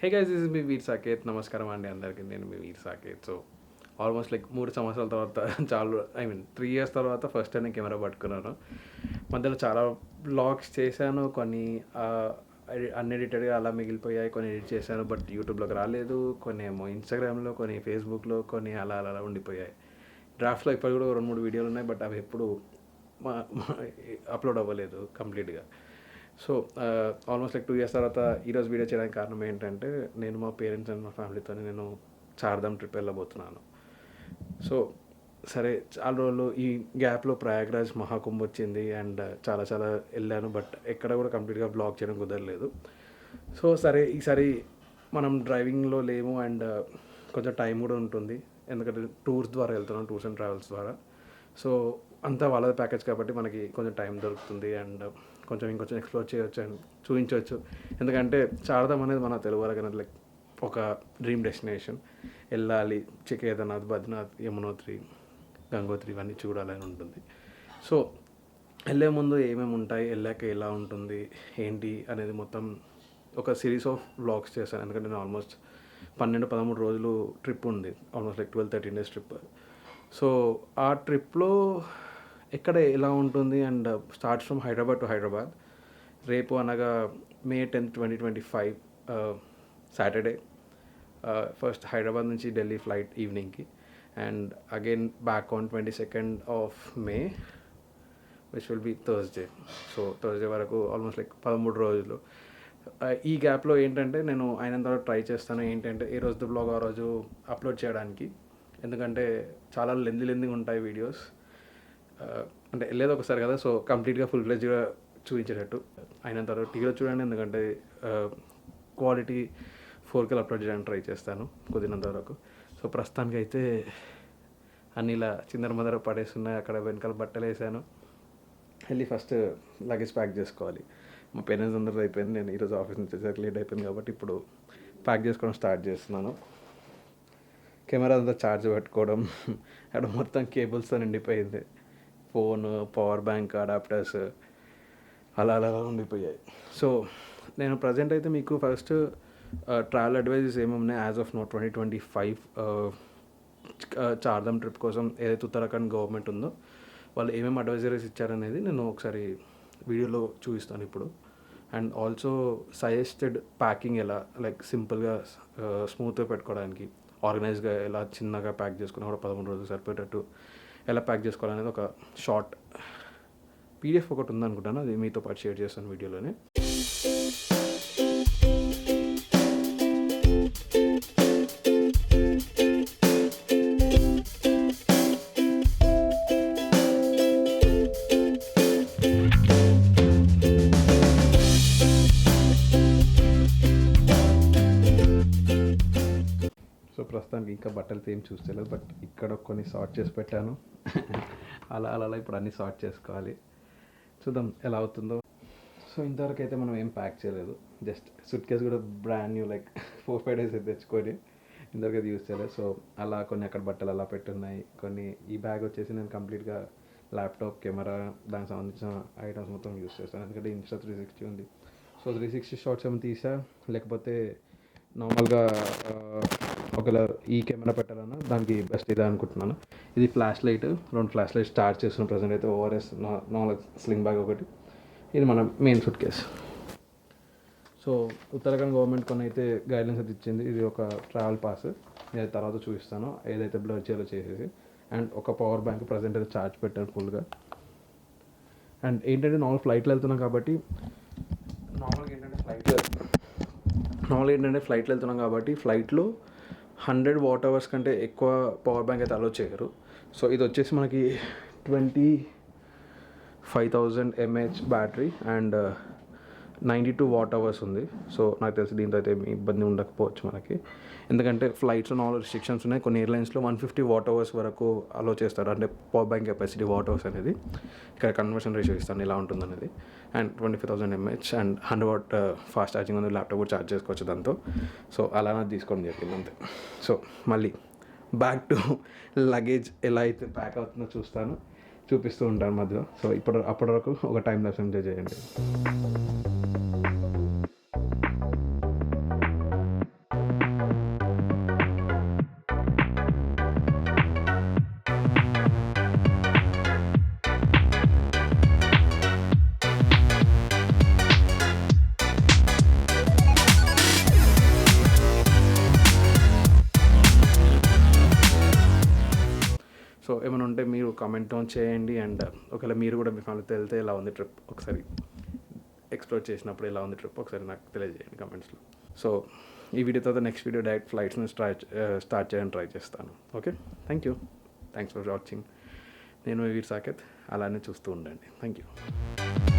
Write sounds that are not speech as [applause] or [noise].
Hey guys is me Veer Saketh నమస్కారం అండి అందరికీ. నేను మీ Veer Saketh so almost like మూడు సంవత్సరాల తర్వాత [laughs] చాలా ఐ మీన్ త్రీ ఇయర్స్ తర్వాత ఫస్ట్ టైం కెమెరా పట్టుకున్నాను. మధ్యలో చాలా బ్లాగ్స్ చేశాను. కొన్ని అన్ఎడిటెడ్గా అలా మిగిలిపోయాయి. కొన్ని ఎడిట్ చేశాను బట్ యూట్యూబ్లోకి రాలేదు. కొన్ని ఏమో ఇన్స్టాగ్రామ్లో కొన్ని ఫేస్బుక్లో కొన్ని అలా అలా అలా ఉండిపోయాయి. డ్రాఫ్ట్లో ఇప్పటికి కూడా రెండు మూడు వీడియోలు ఉన్నాయి బట్ అవి ఎప్పుడు అప్లోడ్ అవ్వలేదు కంప్లీట్గా so almost like two years తర్వాత ఈరోజు వీడియో చేయడానికి కారణం ఏంటంటే నేను మా పేరెంట్స్ అండ్ మా ఫ్యామిలీతో నేను చార్ధామ్ ట్రిప్ వెళ్ళబోతున్నాను. సో సరే చాలా రోజులు ఈ గ్యాప్లో ప్రయాగ్రాజ్ మహాకుంభ్ వచ్చింది అండ్ చాలా చాలా వెళ్ళాను బట్ ఎక్కడ కూడా కంప్లీట్గా బ్లాగ్ చేయడం కుదరలేదు. సో సరే ఈసారి మనం డ్రైవింగ్లో లేము అండ్ కొంచెం టైం కూడా ఉంటుంది. ఎందుకంటే టూర్స్ ద్వారా వెళ్తున్నాం టూర్స్ అండ్ ట్రావెల్స్ ద్వారా. సో అంతా వాళ్ళది ప్యాకేజ్ కాబట్టి మనకి కొంచెం టైం దొరుకుతుంది అండ్ కొంచెం ఇంకొంచెం ఎక్స్ప్లోర్ చేయొచ్చు అండ్ చూపించవచ్చు. ఎందుకంటే చారదాం అనేది మన తెలుగు వరకు లైక్ ఒక డ్రీమ్ డెస్టినేషన్ వెళ్ళాలి కేదార్నాథ్ బద్రీనాథ్ యమునోత్రి గంగోత్రి ఇవన్నీ చూడాలని ఉంటుంది. సో వెళ్ళే ముందు ఏమేమి ఉంటాయి వెళ్ళాక ఎలా ఉంటుంది ఏంటి అనేది మొత్తం ఒక సిరీస్ ఆఫ్ బ్లాగ్స్ చేశాను. ఎందుకంటే నేను ఆల్మోస్ట్ పన్నెండు పదమూడు రోజులు ట్రిప్ ఉంది. Almost like twelve thirteen days trip so ఆ ట్రిప్లో ఎక్కడ ఎలా ఉంటుంది and starts from Hyderabad to Hyderabad. రేపు అనగా May tenth twenty twenty five Saturday. First Hyderabad నుంచి Delhi flight ఈవినింగ్కి. And again back on twenty second of May which will be Thursday so Thursday వరకు almost like పదమూడు రోజులు. ఈ గ్యాప్లో ఏంటంటే నేను అయినంత తర్వాత ట్రై చేస్తాను. ఏంటంటే ఏ రోజు బ్లాగ్ ఆ రోజు అప్లోడ్ చేయడానికి. ఎందుకంటే చాలా లెంది లెందిగా ఉంటాయి వీడియోస్ అంటే వెళ్ళేది ఒకసారి కదా సో కంప్లీట్గా ఫుల్ ఫ్లెజ్గా చూపించేటట్టు. అయిన తర్వాత టీవీలో చూడండి ఎందుకంటే క్వాలిటీ ఫోర్ కేలు అప్లోడ్ చేయడానికి ట్రై చేస్తాను కుదిరినంత వరకు. సో ప్రస్తుతానికి అయితే అన్ని ఇలా చిందర మదర పడేస్తున్నాయి అక్కడ వెనకాల బట్టలు వేసాను. వెళ్ళి ఫస్ట్ లగేజ్ ప్యాక్ చేసుకోవాలి. మా పేరెంట్స్ అందరిది అయిపోయింది నేను ఈరోజు ఆఫీస్ నుంచి వచ్చేసరికి లేట్ అయిపోయింది కాబట్టి ఇప్పుడు ప్యాక్ చేసుకోవడం స్టార్ట్ చేస్తున్నాను. కెమెరా అంతా ఛార్జ్ పెట్టుకోవడం అక్కడ మొత్తం కేబుల్స్తో నిండిపోయింది. ఫోన్ పవర్ బ్యాంక్ అడాప్టర్స్ అలా అలా ఉండిపోయాయి. సో నేను ప్రజెంట్ అయితే మీకు ఫస్ట్ ట్రావెల్ అడ్వైజెస్ ఏమున్నాయి as of now twenty twenty five Chardham trip కోసం ఏదైతే ఉత్తరాఖండ్ గవర్నమెంట్ ఉందో వాళ్ళు ఏమేమి అడ్వైజరీస్ ఇచ్చారనేది నేను ఒకసారి వీడియోలో చూపిస్తాను ఇప్పుడు. అండ్ ఆల్సో సజెస్టెడ్ ప్యాకింగ్ ఎలా లైక్ సింపుల్గా స్మూత్గా పెట్టుకోవడానికి ఆర్గనైజ్గా ఎలా చిన్నగా ప్యాక్ చేసుకున్నా కూడా పదమూడు రోజులు సరిపోయేటట్టు ఎలా ప్యాక్ చేసుకోవాలనేది ఒక షార్ట్ పీడిఎఫ్ ఒకటి ఉందనుకుంటాను అది మీతో పాటు షేర్ చేస్తాను వీడియోలోనే. సో ప్రస్తుతానికి ఇంకా బట్టలతో ఏం చూస్తలేదు బట్ ఇక్కడ కొన్ని సార్ట్ చేసి పెట్టాను. [laughs] అలా అలా అలా ఇప్పుడు అన్నీ సార్ట్ చేసుకోవాలి. చూద్దాం ఎలా అవుతుందో. సో ఇంతవరకు అయితే మనం ఏం ప్యాక్ చేయలేదు. జస్ట్ సుట్ కేస్ కూడా brand new like four five days అయితే తెచ్చుకొని ఇంతవరకు అయితే యూస్ చేయలేదు. సో అలా కొన్ని అక్కడ బట్టలు అలా పెట్టున్నాయి. కొన్ని ఈ బ్యాగ్ వచ్చేసి నేను కంప్లీట్గా ల్యాప్టాప్ కెమెరా దానికి సంబంధించిన ఐటమ్స్ మొత్తం యూస్ చేస్తాను ఎందుకంటే ఇన్స్టా త్రీ సిక్స్టీ ఉంది. సో త్రీ సిక్స్టీ షార్ట్స్ ఏమైనా తీసా? లేకపోతే నార్మల్గా ఒకవేళ ఈ కెమెరా పెట్టాలన్నా దానికి బెస్ట్ ఇదే అనుకుంటున్నాను. ఇది ఫ్లాష్ లైట్ రెండు ఫ్లాష్ లైట్ స్టార్ట్ చేస్తున్న ప్రజెంట్ అయితే ఓఆర్ఎస్ నాలుగు స్లింగ్ బ్యాగ్ ఒకటి. ఇది మన main suitcase so Uttarakhand government కొన్ని అయితే గైడ్లైన్స్ అయితే ఇచ్చింది. ఇది ఒక ట్రావెల్ పాస్ నేను తర్వాత చూపిస్తాను. ఏదైతే బ్లర్ చేయాలో చేసేసి. అండ్ ఒక పవర్ బ్యాంక్ ప్రజెంట్ అయితే ఛార్జ్ పెట్టాను ఫుల్గా అండ్ ఏంటంటే నార్మల్ ఫ్లైట్లో వెళ్తున్నాం కాబట్టి నార్మల్గా ఏంటంటే ఫ్లైట్లో నార్మల్గా ఏంటంటే ఫ్లైట్లో వెళ్తున్నాం కాబట్టి ఫ్లైట్లో హండ్రెడ్ వాట్ అవర్స్ కంటే ఎక్కువ పవర్ బ్యాంక్ అయితే అలో చేయరు. సో ఇది వచ్చేసి మనకి twenty five thousand MH battery and ninety two watt hours ఉంది. సో నాకు తెలిసి దీంతో అయితే ఏమి ఇబ్బంది ఉండకపోవచ్చు మనకి. ఎందుకంటే ఫ్లైట్స్ ఆల్ రిస్ట్రిక్షన్స్ ఉన్నాయి. కొన్ని ఎయిర్లైన్స్లో వన్ ఫిఫ్టీ వాట్ అవర్స్ వరకు అలో చేస్తారు. అంటే power bank capacity watt hours అనేది. ఇక్కడ కన్వర్షన్ రేషియో ఇస్తాను. ఇలా ఉంటుంది uh, అనేది and twenty five thousand MH and hundred watt fast charging ఉంది ల్యాప్టాప్ కూడా ఛార్జ్ చేసుకోవచ్చు దాంతో. సో అలానే తీసుకోండి చెప్పింది అంతే. సో మళ్ళీ బ్యాక్ టు లగేజ్ ఎలా అయితే ప్యాక్ అవుతుందో చూస్తాను. చూపిస్తూ ఉంటాను మధ్యలో. సో ఇప్పుడు అప్పటి వరకు ఒక టైం లెస్ ఎంజాయ్ చేయండి. ఏమైనా ఉంటే మీరు కామెంట్ డౌన్ చేయండి అండ్ ఒకవేళ మీరు కూడా మీ ఫ్యామిలీతో వెళ్తే ఎలా ఉంది ట్రిప్ ఒకసారి ఎక్స్ప్లోర్ చేసినప్పుడు ఎలా ఉంది ట్రిప్ ఒకసారి నాకు తెలియజేయండి కమెంట్స్లో సో ఈ వీడియో తర్వాత నెక్స్ట్ వీడియో డైరెక్ట్ ఫ్లైట్స్ని స్టార్ట్ స్టార్ట్ చేయడానికి ట్రై చేస్తాను. Okay thank you thanks for watching నేను వీర్ సాకేత్. అలానే చూస్తూ ఉండండి. Thank you